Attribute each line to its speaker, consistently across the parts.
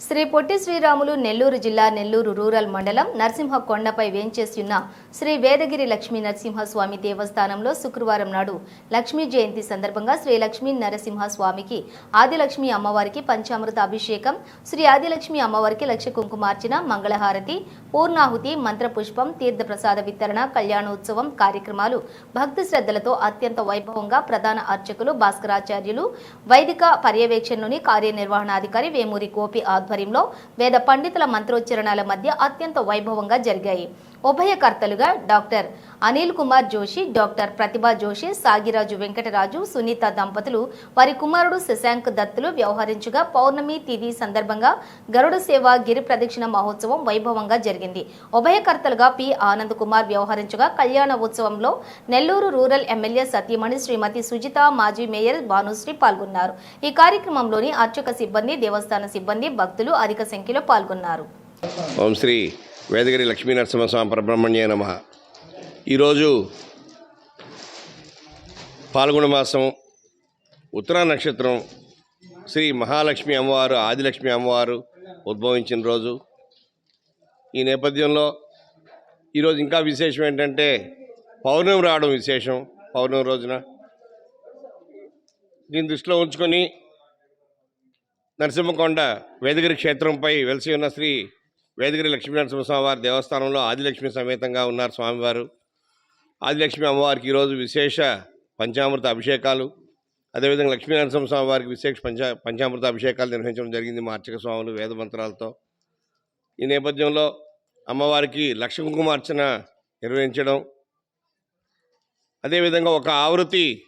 Speaker 1: శ్రీ పొట్టి శ్రీరాములు నెల్లూరు జిల్లా నెల్లూరు రూరల్ మండలం నరసింహ కొండపై ఉన్న శ్రీ వేదగిరి లక్ష్మీ నరసింహస్వామి దేవస్థానంలో శుక్రవారం నాడు లక్ష్మీ జయంతి సందర్భంగా శ్రీ లక్ష్మీ నరసింహ స్వామికి ఆదిలక్ష్మి అమ్మవారికి పంచామృత అభిషేకం శ్రీ ఆదిలక్ష్మి అమ్మవారికి లక్ష కుంకుమార్చన మంగళహారతి పూర్ణాహుతి మంత్రపుష్పం తీర్థప్రసాద వితరణ కళ్యాణోత్సవం కార్యక్రమాలు భక్తి శ్రద్ధలతో అత్యంత వైభవంగా ప్రధాన అర్చకులు భాస్కరాచార్యులు వైదిక పర్యవేక్షణలోని కార్యనిర్వహణాధికారి వేమూరి గోపి ఆధ్వర్యంలో వేద పండితుల మంత్రోచ్చరణాల మధ్య అత్యంత వైభవంగా జరిగాయి. ఉభయకర్తలుగా డాక్టర్ అనిల్ కుమార్ జోషి డాక్టర్ ప్రతిభా జోషి సాగిరాజు వెంకటరాజు సునీత దంపతులు వారి కుమారుడు శశాంక్ దత్తులు వ్యవహరించగా పౌర్ణమి తిథి సందర్భంగా గరుడ సేవ గిరి ప్రదక్షిణ మహోత్సవం వైభవంగా జరిగింది. ఉభయకర్తలుగా పి. ఆనంద్ కుమార్ వ్యవహరించగా కళ్యాణ ఉత్సవంలో నెల్లూరు రూరల్ ఎమ్మెల్యే సతీమణి శ్రీమతి సుజిత మాజీ మేయర్ భానుశ్రీ పాల్గొన్నారు. ఈ కార్యక్రమంలోని అర్చక సిబ్బంది దేవస్థాన సిబ్బంది భక్తులు అధిక సంఖ్యలో పాల్గొన్నారు.
Speaker 2: ఓం శ్రీ వేదగిరి లక్ష్మీ నరసింహస్వామి పరబ్రహ్మణ్య నమ. ఈరోజు పాల్గొన మాసం ఉత్తరా నక్షత్రం శ్రీ మహాలక్ష్మి అమ్మవారు ఆదిలక్ష్మి అమ్మవారు ఉద్భవించిన రోజు. ఈ నేపథ్యంలో ఈరోజు ఇంకా విశేషం ఏంటంటే పౌర్ణమి రావడం విశేషం పౌర్ణమి రోజున. దీన్ని దృష్టిలో ఉంచుకొని నరసింహకొండ వేదగిరి క్షేత్రంపై వెలిసి ఉన్న శ్రీ వేదగిరి లక్ష్మీనరసింహస్వామి వారి దేవస్థానంలో ఆదిలక్ష్మి సమేతంగా ఉన్నారు స్వామివారు. ఆదిలక్ష్మి అమ్మవారికి ఈరోజు విశేష పంచామృత అభిషేకాలు. అదేవిధంగా లక్ష్మీనరసింహస్వామి వారికి విశేష పంచా పంచామృత అభిషేకాలు నిర్వహించడం జరిగింది మా అర్చక స్వాములు వేద మంత్రాలతో. ఈ నేపథ్యంలో అమ్మవారికి లక్ష కుంకుమార్చన నిర్వహించడం. అదేవిధంగా ఒక ఆవృత్తి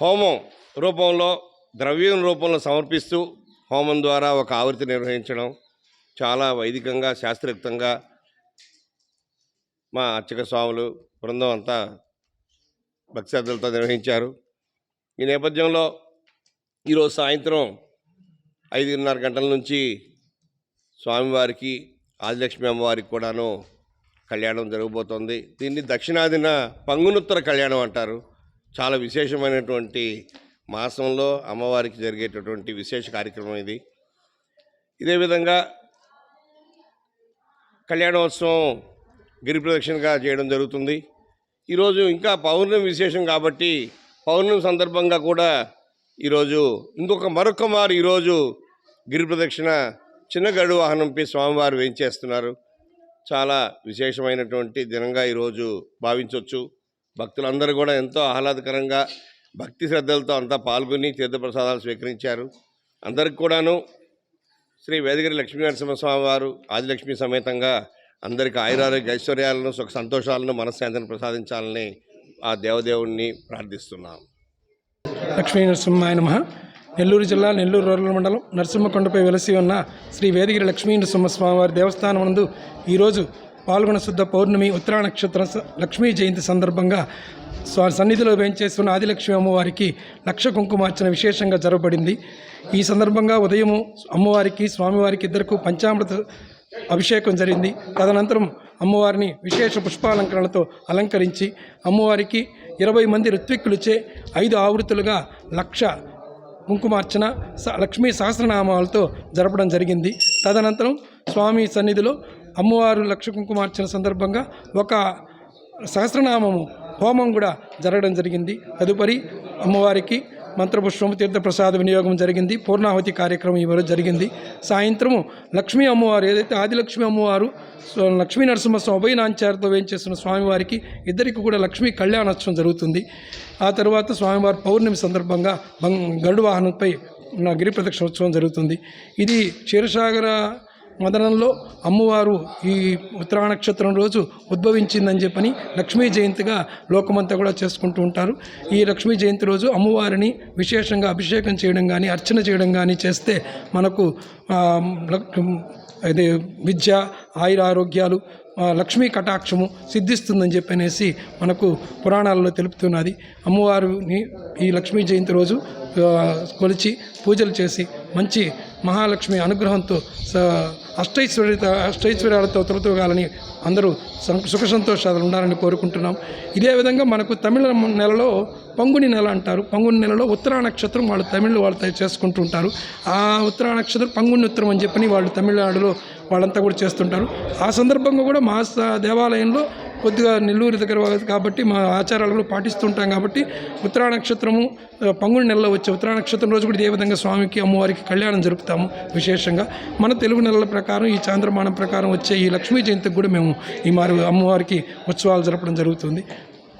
Speaker 2: హోమం రూపంలో ద్రవ్యం రూపంలో సమర్పిస్తూ హోమం ద్వారా ఒక ఆవృత్తి నిర్వహించడం చాలా వైదికంగా శాస్త్రయుక్తంగా మా అర్చక స్వాములు బృందం అంతా భక్తిశ్రద్ధలతో నిర్వహించారు. ఈ నేపథ్యంలో ఈరోజు సాయంత్రం ఐదున్నర గంటల నుంచి స్వామివారికి ఆదిలక్ష్మి అమ్మవారికి కూడాను కళ్యాణం జరగబోతోంది. దీన్ని దక్షిణాదిన పంగునుత్తర కళ్యాణం అంటారు. చాలా విశేషమైనటువంటి మాసంలో అమ్మవారికి జరిగేటటువంటి విశేష కార్యక్రమం ఇది. ఇదే విధంగా కళ్యాణోత్సవం గిరి ప్రదక్షిణగా చేయడం జరుగుతుంది. ఈరోజు ఇంకా పౌర్ణమి విశేషం కాబట్టి పౌర్ణమి సందర్భంగా కూడా ఈరోజు ఇంకొక మరొక మారు ఈరోజు గిరి ప్రదక్షిణ చిన్న గడు వాహనంపై స్వామివారు వేయించేస్తున్నారు చాలా విశేషమైనటువంటి దినంగా ఈరోజు భావించవచ్చు భక్తులందరూ కూడా ఎంతో ఆహ్లాదకరంగా భక్తి శ్రద్ధలతో అంతా పాల్గొని తీర్థప్రసాదాలు స్వీకరించారు. అందరికి కూడాను శ్రీ వేదగిరి లక్ష్మీ నరసింహస్వామి వారు ఆదిలక్ష్మి సమేతంగా అందరికీ ఆయురారోగ్య ఐశ్వర్యాలను సుఖ సంతోషాలను మనశ్శాంతిని ప్రసాదించాలని ఆ దేవదేవుణ్ణి ప్రార్థిస్తున్నాం.
Speaker 3: లక్ష్మీ నరసింహాయ నమ. నెల్లూరు జిల్లా నెల్లూరు రూరల్ మండలం నరసింహకొండపై వెలసి ఉన్న శ్రీ వేదగిరి లక్ష్మీ నరసింహస్వామివారి దేవస్థానం నందు ఈరోజు పాల్గొన శుద్ధ పౌర్ణమి ఉత్తరా నక్షత్ర లక్ష్మీ జయంతి సందర్భంగా సన్నిధిలో వేయించేస్తున్న ఆదిలక్ష్మి అమ్మవారికి లక్ష కుంకుమార్చన విశేషంగా జరగబడింది ఈ సందర్భంగా ఉదయం అమ్మవారికి స్వామివారికి ఇద్దరికి పంచామృత అభిషేకం జరిగింది. తదనంతరం అమ్మవారిని విశేష పుష్పాలంకరణలతో అలంకరించి అమ్మవారికి ఇరవై మంది ఋత్విక్కులచే ఐదు ఆవృత్తులుగా లక్ష కుంకుమార్చన స లక్ష్మీ సహస్రనామాలతో జరపడం జరిగింది. తదనంతరం స్వామి సన్నిధిలో అమ్మవారు లక్ష కుంకుమార్చన సందర్భంగా ఒక సహస్రనామము హోమం కూడా జరగడం జరిగింది. తదుపరి అమ్మవారికి మంత్రపుష్పం తీర్థప్రసాద వినియోగం జరిగింది. పూర్ణాహుతి కార్యక్రమం ఈరోజు జరిగింది. సాయంత్రము లక్ష్మీ అమ్మవారు ఏదైతే ఆదిలక్ష్మి అమ్మవారు లక్ష్మీ నరసింహస్వామి ఉభయ నాంచారితో వేయించేస్తున్న స్వామివారికి ఇద్దరికి కూడా లక్ష్మీ కళ్యాణోత్సవం జరుగుతుంది. ఆ తర్వాత స్వామివారి పౌర్ణమి సందర్భంగా బంగ్ గరుడు వాహనంపై ఉన్న గిరి ప్రదక్షిణోత్సవం జరుగుతుంది. ఇది క్షీరసాగర మదనంలో అమ్మవారు ఈ ఉత్తరా నక్షత్రం రోజు ఉద్భవించిందని చెప్పని లక్ష్మీ జయంతిగా లోకమంతా కూడా చేసుకుంటూ ఉంటారు. ఈ లక్ష్మీ జయంతి రోజు అమ్మవారిని విశేషంగా అభిషేకం చేయడం కానీ అర్చన చేయడం కానీ చేస్తే మనకు ఇది అదే విద్య ఆయుర ఆరోగ్యాలు లక్ష్మీ కటాక్షము సిద్ధిస్తుందని చెప్పనేసి మనకు పురాణాలలో తెలుపుతున్నది. అమ్మవారిని ఈ లక్ష్మీ జయంతి రోజు కొలిచి పూజలు చేసి మంచి మహాలక్ష్మి అనుగ్రహంతో స- అష్టైశ్వర్యత అష్టైశ్వర్యాలతో తొలతూగాలని అందరూ సుఖ సంతోషాలు ఉండాలని కోరుకుంటున్నాం. ఇదే విధంగా మనకు తమిళ నెలలో పంగుని నెల అంటారు. పంగుని నెలలో ఉత్తరా నక్షత్రం వాళ్ళు తమిళ వాళ్ళు తయ- చేసుకుంటూ ఉంటారు ఆ ఉత్తరా నక్షత్రం పంగుని ఉత్తరం అని చెప్పని వాళ్ళు తమిళనాడులో వాళ్ళంతా కూడా చేస్తుంటారు. ఆ సందర్భంగా కూడా మా దేవాలయంలో కొద్దిగా నెల్లూరు దగ్గర కాబట్టి మా ఆచారాలు పాటిస్తుంటాం కాబట్టి ఉత్తరా నక్షత్రము పంగుడి నెలలో వచ్చే ఉత్తరా నక్షత్రం రోజు కూడా ఇదే విధంగా స్వామికి అమ్మవారికి కళ్యాణం జరుపుతాము విశేషంగా. మన తెలుగు నెలల ప్రకారం ఈ చాంద్రమానం ప్రకారం వచ్చే ఈ లక్ష్మీ జయంతికి కూడా మేము ఈ మారు అమ్మవారికి ఉత్సవాలు జరపడం జరుగుతుంది.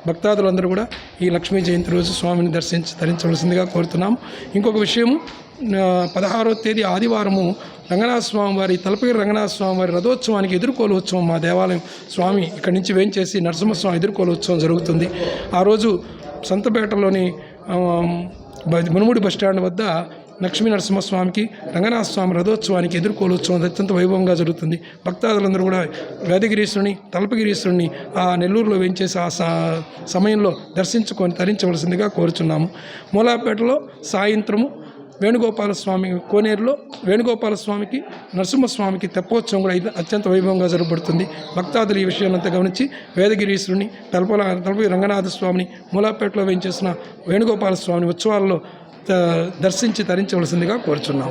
Speaker 3: భక్తాదులందరూ కూడా ఈ లక్ష్మీ జయంతి రోజు స్వామిని దర్శించి ధరించవలసిందిగా కోరుతున్నాము ఇంకొక విషయము పదహారో పదహారవ తేదీ ఆదివారము రంగనాథ స్వామి వారి తలపగిరి రంగనాథ స్వామి వారి రథోత్సవానికి ఎదుర్కోలు ఉత్సవం మా దేవాలయం. స్వామి ఇక్కడి నుంచి వేంచేసి నరసింహస్వామి ఎదుర్కోలు ఉత్సవం జరుగుతుంది. ఆ రోజు సంతపేటలోని మునుముడి బస్టాండ్ వద్ద లక్ష్మీ నరసింహస్వామికి రంగనాథ స్వామి రథోత్సవానికి ఎదుర్కోలు ఉత్సవం అత్యంత వైభవంగా జరుగుతుంది. భక్తాదులందరూ కూడా వేదగిరీశ్వరుని తలపగిరీశ్వరుని ఆ నెల్లూరులో వేయించేసి ఆ సమయంలో దర్శించుకొని తరించవలసిందిగా కోరుచున్నాము. మూలాపేటలో సాయంత్రము వేణుగోపాల స్వామి కోనేరులో వేణుగోపాల స్వామికి నరసింహస్వామికి తెప్పోత్సవం కూడా ఇది అత్యంత వైభవంగా జరగబడుతుంది భక్తాదులు ఈ విషయాలంతా గమనించి వేదగిరీశ్వరుని తలపల తలపతి రంగనాథ స్వామిని మూలాపేటలో వేయించేసిన వేణుగోపాల స్వామిని ఉత్సవాల్లో దర్శించి తరించవలసిందిగా కోరుచున్నాం